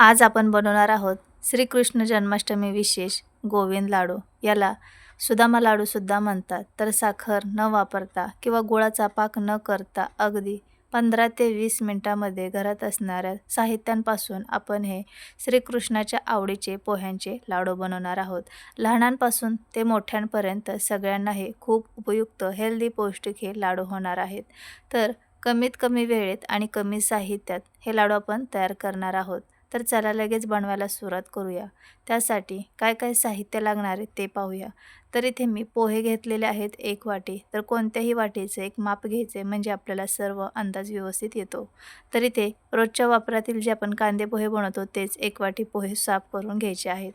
आज आपण बनवणार आहोत श्रीकृष्ण जन्माष्टमी विशेष गोविंद लाडू. याला सुदामा लाडूसुद्धा म्हणतात. तर साखर न वापरता किंवा गुळाचा पाक न करता अगदी पंधरा ते वीस मिनटामध्ये घरात असणाऱ्या साहित्यांपासून आपण हे श्रीकृष्णाच्या आवडीचे पोह्यांचे लाडू बनवणार आहोत. लहानांपासून ते मोठ्यांपर्यंत सगळ्यांना हे खूप उपयुक्त हेल्दी पौष्टिक हे लाडू होणार आहेत. तर कमीत कमी वेळेत आणि कमी साहित्यात हे लाडू आपण तयार करणार आहोत. तर चला लगेच बनवायला सुरुवात करूया. त्यासाठी काय काय साहित्य लागणार आहे ते पाहूया. तर इथे मी पोहे घेतलेले आहेत एक वाटी. तर कोणत्याही वाटीचे एक माप घ्यायचे म्हणजे आपल्याला सर्व अंदाज व्यवस्थित येतो. तर इथे रोजच्या वापरातील जे आपण कांदे पोहे बनवतो तेच एक वाटी पोहे साफ करून घ्यायचे आहेत.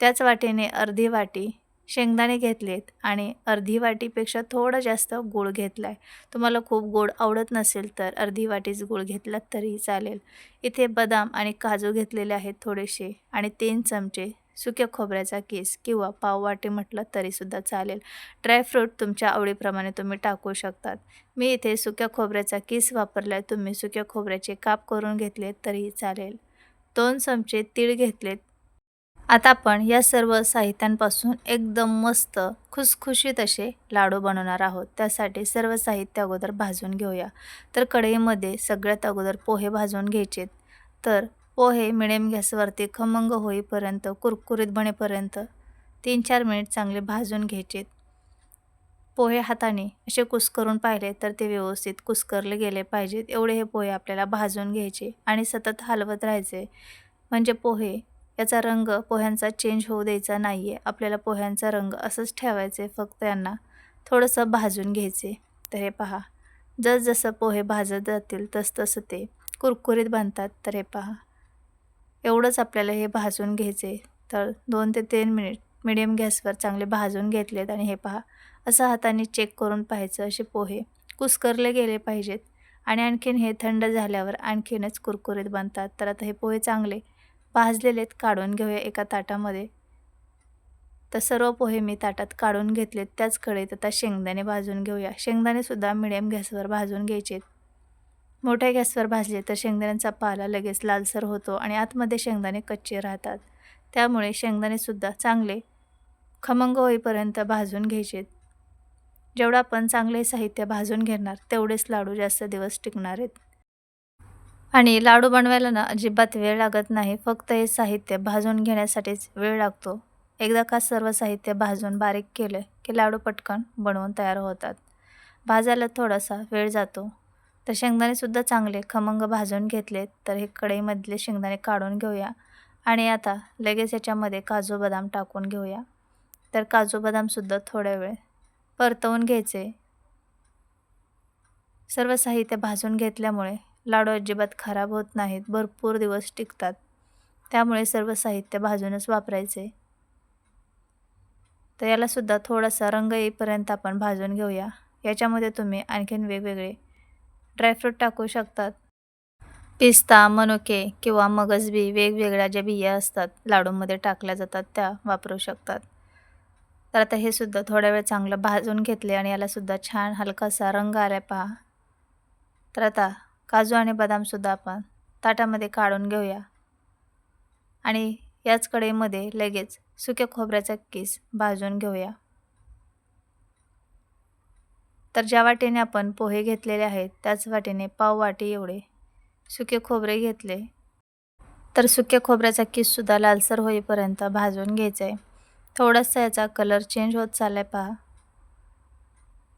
त्याच वाटीने अर्धी वाटी शेंगदाणे घेतलेत आणि अर्धी वाटीपेक्षा थोडं जास्त गूळ घेतला आहे तुम्हाला खूप गोड आवडत नसेल तर अर्धी वाटीच गूळ घेतलात तरीही चालेल. इथे बदाम आणि काजू घेतलेले आहेत थोडेसे आणि तीन चमचे सुक्या खोबऱ्याचा केस किंवा पाव वाटी म्हटलं तरीसुद्धा चालेल. ड्रायफ्रूट तुमच्या आवडीप्रमाणे तुम्ही टाकू शकतात. मी इथे सुक्या खोबऱ्याचा केस वापरला आहे तुम्ही सुक्या खोबऱ्याचे काप करून घेतले तरीही चालेल. दोन चमचे तीळ घेतलेत आता आपण या सर्व साहित्यांपासून एकदम मस्त खुसखुशीत असे लाडू बनवणार आहोत. त्यासाठी सर्व साहित्य अगोदर भाजून घेऊया. तर कढईमध्ये सगळ्यात अगोदर पोहे भाजून घ्यायचेत. तर पोहे मिडियम गॅसवरती खमंग होईपर्यंत कुरकुरीत बनेपर्यंत तीन चार मिनिट चांगले भाजून घ्यायचेत. पोहे हाताने असे कुस्करून पाहिले तर ते व्यवस्थित कुस्करले गेले पाहिजेत. एवढे हे पोहे आपल्याला भाजून घ्यायचे आणि सतत हलवत राहायचे. म्हणजे पोहे याचा रंग पोह्यांचा चेंज होऊ द्यायचा नाही आहे आपल्याला पोह्यांचा रंग असंच ठेवायचे फक्त यांना. थोडंसं भाजून घ्यायचे तर हे पहा. जसजसं पोहे भाजत जातील तसतसं ते कुरकुरीत बनतात. तर हे पहा. एवढंच आपल्याला हे भाजून घ्यायचे तर दोन ते तीन मिनिट मिडियम गॅसवर चांगले भाजून घेतलेत आणि हे पहा. असं हाताने चेक करून पाहायचं असे पोहे कुस्करले गेले पाहिजेत. आणि आणखीन हे थंड झाल्यावर आणखीनच कुरकुरीत बनतात. तर आता हे पोहे चांगले भाजलेलेत काढून घेऊया एका ताटामध्ये. तर सर्व पोहे मी ताटात काढून घेतलेत त्याच कढईत आता शेंगदाणे भाजून घेऊया. शेंगदाणेसुद्धा मिडियम गॅसवर भाजून घ्यायचेत. मोठ्या गॅसवर भाजले तर शेंगदाण्यांचा पाला लगेच लालसर होतो आणि आतमध्ये शेंगदाणे कच्चे राहतात. त्यामुळे शेंगदाणेसुद्धा चांगले खमंग होईपर्यंत भाजून घ्यायचेत. जेवढं आपण चांगले साहित्य भाजून घेणार तेवढेच लाडू जास्त दिवस टिकणार आहेत. आणि लाडू बनवायला ना अजिबात वेळ लागत नाही. फक्त हे साहित्य भाजून घेण्यासाठीच वेळ लागतो. एकदा का सर्व साहित्य भाजून बारीक केलं की लाडू पटकन बनवून तयार होतात. भाजायला थोडासा वेळ जातो. तर शेंगदाणेसुद्धा चांगले खमंग भाजून घेतले तर हे कढईमधले शेंगदाणे काढून घेऊया. आणि आता लगेच याच्यामध्ये काजू बदाम टाकून घेऊया. तर काजू बदामसुद्धा थोड्या वेळ परतवून घ्यायचे. सर्व साहित्य भाजून घेतल्यामुळे लाडू अजिबात खराब होत नाहीत. भरपूर दिवस टिकतात. त्यामुळे सर्व साहित्य भाजूनच वापरायचे. तर यालासुद्धा थोडासा रंग येईपर्यंत आपण भाजून घेऊया. याच्यामध्ये तुम्ही आणखीन वेगवेगळे ड्रायफ्रूट टाकू शकतात. पिस्ता मनुके किंवा मगजबी वेगवेगळ्या ज्या बिया असतात लाडूमध्ये टाकल्या जातात त्या वापरू शकतात. तर आता हे सुद्धा थोड्या वेळ चांगलं भाजून घेतले आणि यालासुद्धा छान हलकासा रंग आला पहा. तर आता काजू आणि बदामसुद्धा आपण ताटामध्ये काढून घेऊया. आणि याच कढईमध्ये लगेच सुक्या खोबऱ्याचा किस भाजून घेऊया. तर ज्या वाटेने आपण पोहे घेतलेले आहेत त्याच वाटेने पाव वाटी एवढे सुके खोबरे घेतले. तर सुक्या खोबऱ्याचा किससुद्धा लालसर होईपर्यंत भाजून घ्यायचं आहे थोडासा याचा कलर चेंज होत चालला आहे पहा.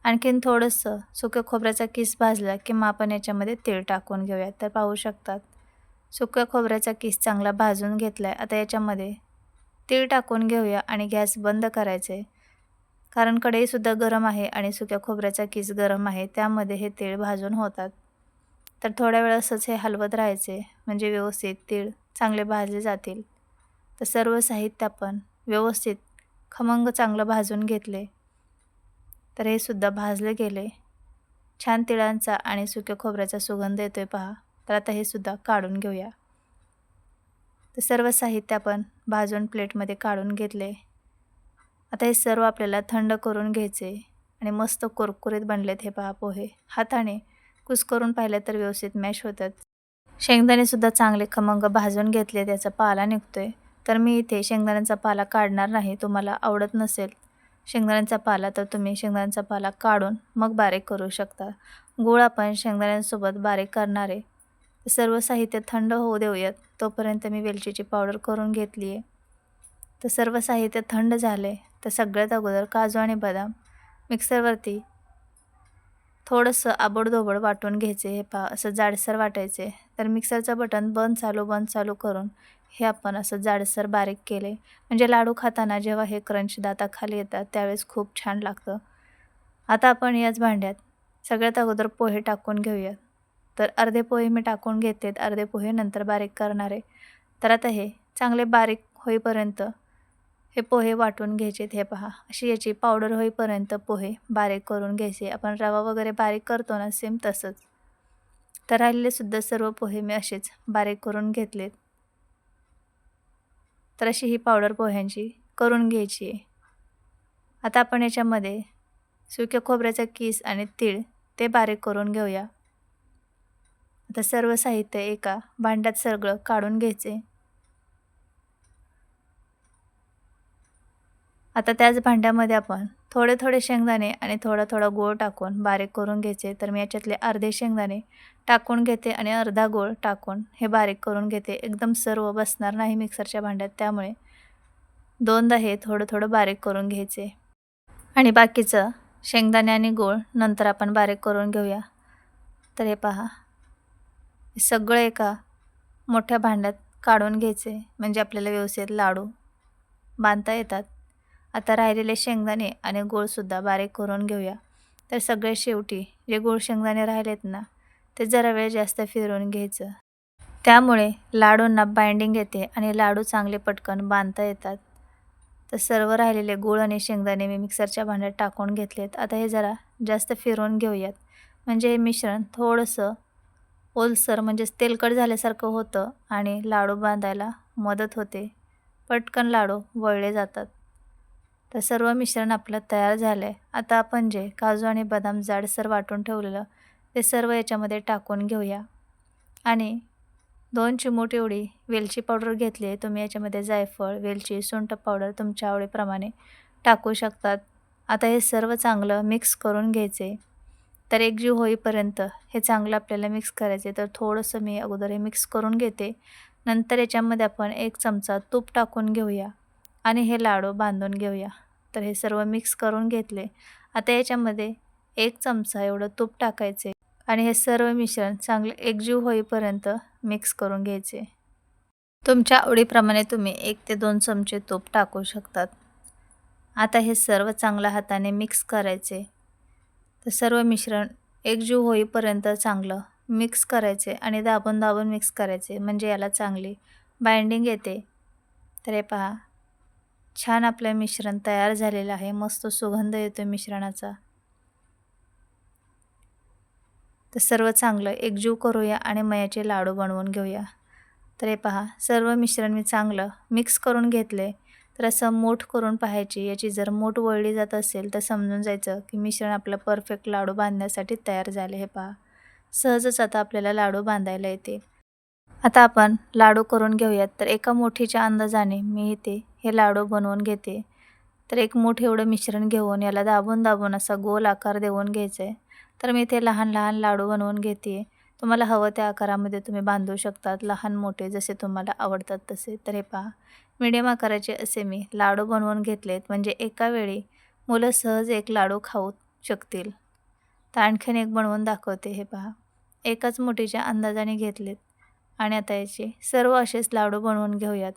आणखीन थोडंसं सुक्या खोबऱ्याचा किस भाजला की मग आपण याच्यामध्ये तेल टाकून घेऊया. तर पाहू शकतात. सुक्या खोबऱ्याचा किस चांगला भाजून घेतला आहे आता याच्यामध्ये तीळ टाकून घेऊया आणि गॅस बंद करायचे कारण कढईसुद्धा गरम आहे आणि सुक्या खोबऱ्याचा किस गरम आहे. त्यामध्ये हे तीळ भाजून होतात. तर थोड्या वेळ असंच हे हलवत राहायचे म्हणजे व्यवस्थित तीळ चांगले भाजले जातील. तर सर्व साहित्य आपण व्यवस्थित खमंग चांगलं भाजून घेतले तर हे सुद्धा भाजले गेले. छान तिळांचा आणि सुक्या खोबऱ्याचा सुगंध येतो आहे पहा. तर आता हे सुद्धा काढून घेऊया. तर सर्व साहित्य आपण भाजून प्लेटमध्ये काढून घेतले. आता हे सर्व आपल्याला थंड करून घ्यायचे आणि मस्त कुरकुरीत बनलेत हे पहा पोहे. हाताने कुस करून पाहिलं तर व्यवस्थित मॅश होतात. शेंगदाणेसुद्धा चांगले खमंग भाजून घेतले त्याचा पाला निघतोय. तर मी इथे शेंगदाण्यांचा पाला काढणार नाही तुम्हाला आवडत नसेल. शेंगदाण्यांचा पाला तर तुम्ही शेंगदाण्यांचा पाला काढून मग बारीक करू शकता. गूळ आपण शेंगदाण्यांसोबत बारीक करणार. आहे सर्व साहित्य थंड होऊ देऊयात. तोपर्यंत मी वेलचीची पावडर करून घेतली आहे. तर सर्व साहित्य थंड झाले. तर सगळ्यात अगोदर काजू आणि बदाम मिक्सरवरती थोडंसं आबडधोबड वाटून घ्यायचे. हे पा असं जाडसर वाटायचे. तर मिक्सरचं बटन बंद चालू बंद चालू करून हे आपण असं जाडसर बारीक केले. म्हणजे लाडू खाताना जेव्हा हे क्रंच दाताखाली येतात त्यावेळेस खूप छान लागतं. आता आपण याच भांड्यात सगळ्यात अगोदर पोहे टाकून घेऊयात. तर अर्धे पोहे मी टाकून घेते अर्धे पोहे नंतर बारीक करणारे. तर आता हे चांगले बारीक होईपर्यंत हे पोहे वाटून घ्यायचेत. हे पहा अशी याची पावडर होईपर्यंत पोहे बारीक करून घ्यायचे. आपण रवा वगैरे बारीक करतो ना सेम तसंच. तर राहिलेसुद्धा सर्व पोहे मी असेच बारीक करून घेतलेत. तर अशी ही पावडर पोह्यांची करून घ्यायची. आहे आता आपण याच्यामध्ये सुक्या खोबऱ्याचा किस आणि तीळ ते बारीक करून घेऊया. आता सर्व साहित्य एका भांड्यात सगळं काढून घ्यायचे. आता त्याच भांड्यामध्ये आपण थोडे थोडे शेंगदाणे आणि थोडा थोडा गोळ टाकून बारीक करून घ्यायचे. तर मी याच्यातले अर्धे शेंगदाणे टाकून घेते आणि अर्धा गोळ टाकून हे बारीक करून घेते. एकदम सर्व बसणार नाही मिक्सरच्या भांड्यात त्यामुळे दोनदा हे थोडं थोडं बारीक करून घ्यायचे. आणि बाकीचं शेंगदाणे आणि गोळ नंतर आपण बारीक करून घेऊया. तर हे पहा. सगळं एका मोठ्या भांड्यात काढून घ्यायचे. म्हणजे आपल्याला व्यवस्थित लाडू बांधता येतात. आता राहिलेले शेंगदाणे आणि गूळसुद्धा बारीक करून घेऊया. तर सगळे शेवटी जे गूळ शेंगदाणे राहिलेत ना ते जरा वेळ जास्त फिरवून घ्यायचं. त्यामुळे लाडूंना बाइंडिंग येते आणि लाडू चांगले पटकन बांधता येतात. तर सर्व राहिलेले गूळ आणि शेंगदाणे मी मिक्सरच्या भांड्यात टाकून घेतलेत. आता हे जरा जास्त फिरवून घेऊयात. म्हणजे हे मिश्रण थोडंसं ओलसर म्हणजेच तेलकट झाल्यासारखं होतं आणि लाडू बांधायला मदत होते. पटकन लाडू वळले जातात. तर सर्व मिश्रण आपलं तयार झालं आहे आता आपण जे काजू आणि बदाम जाडसर वाटून ठेवलेलं ते सर्व याच्यामध्ये टाकून घेऊया. आणि दोन चिमूट एवढी वेलची पावडर घेतली आहे. तुम्ही याच्यामध्ये जायफळ वेलची सुंठ पावडर तुमच्या आवडीप्रमाणे टाकू शकतात. आता हे सर्व चांगलं मिक्स करून घ्यायचे. तर एकजीव होईपर्यंत हे चांगलं आपल्याला मिक्स करायचे. तर थोडंसं मी अगोदर हे मिक्स करून घेते. नंतर याच्यामध्ये आपण एक चमचा तूप टाकून घेऊया. आणि हे लाडू बांधून घेऊया. तर हे सर्व मिक्स करून घेतले. आता याच्यामध्ये एक चमचा एवढं तूप टाकायचे. आणि हे सर्व मिश्रण चांगले एकजीव होईपर्यंत मिक्स करून घ्यायचे. तुमच्या आवडीप्रमाणे तुम्ही एक ते दोन चमचे तूप टाकू शकतात. आता हे सर्व चांगल्या हाताने मिक्स करायचे. तर सर्व मिश्रण एकजीव होईपर्यंत चांगलं मिक्स करायचे आणि दाबून दाबून मिक्स करायचे. म्हणजे याला चांगली बाइंडिंग येते. तर हे पहा. छान आपलं मिश्रण तयार झालेलं आहे. मस्त सुगंध येतो मिश्रणाचा. तर सर्व चांगलं. एकजीव करूया आणि मयाचे लाडू बनवून घेऊया. तर हे पहा सर्व मिश्रण मी चांगलं मिक्स करून घेतले. तर असं मोठ करून पाहायची याची जर मोठ वळली जात असेल तर समजून जायचं की मिश्रण आपलं परफेक्ट लाडू बांधण्यासाठी तयार झाले हे पहा. सहजच आता आपल्याला लाडू बांधायला येते. आता आपण लाडू करून घेऊयात. तर एका मोठीच्या अंदाजाने मी इथे हे लाडू बनवून घेते. तर एक मोठे एवढं मिश्रण घेऊन याला दाबून दाबून असा गोल आकार देऊन घ्यायचं आहे तर मी इथे लहान लहान लाडू बनवून घेते. तुम्हाला हवं त्या आकारामध्ये तुम्ही बांधू शकतात. लहान मोठे जसे तुम्हाला आवडतात तसे. तर हे पहा. मिडियम आकाराचे असे मी लाडू बनवून घेतलेत. म्हणजे एका वेळी मुलं सहज एक लाडू खाऊ शकतील. तर आणखीन एक बनवून दाखवते. हे पहा. एकाच मोठीच्या अंदाजाने घेतलेत. आणि आता याचे सर्व असेच लाडू बनवून घेऊयात.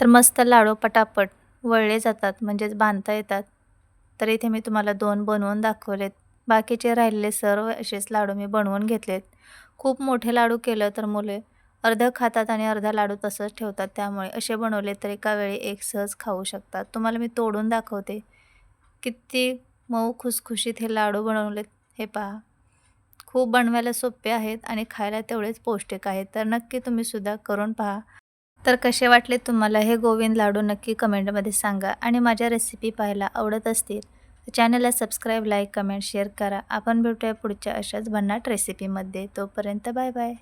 तर मस्त लाडू पटापट वळले जातात. म्हणजेच बांधता येतात. तर इथे मी तुम्हाला दोन बनवून दाखवलेत. बाकीचे राहिलेले सर्व असेच लाडू मी बनवून घेतलेत. खूप मोठे लाडू केलं तर मुले अर्धं खातात आणि अर्धा लाडू तसंच ठेवतात. त्यामुळे असे बनवले तर एका वेळी एक सहज खाऊ शकतात. तुम्हाला मी तोडून दाखवते. किती मऊ खुसखुशीत हे लाडू बनवलेत हे पहा. खूप बनवायला सोपे आहेत आणि खायला तेवढेच पौष्टिक आहेत. तर नक्की तुम्हीसुद्धा करून पहा. तर कसे वाटले तुम्हाला हे गोविंद लाडू नक्की कमेंटमध्ये सांगा आणि माझ्या रेसिपी पाहायला आवडत असतील चॅनलला सबस्क्राईब लाईक कमेंट शेअर करा. आपण भेटूया पुढच्या अशाच भन्नाट रेसिपीमध्ये. तोपर्यंत बाय बाय.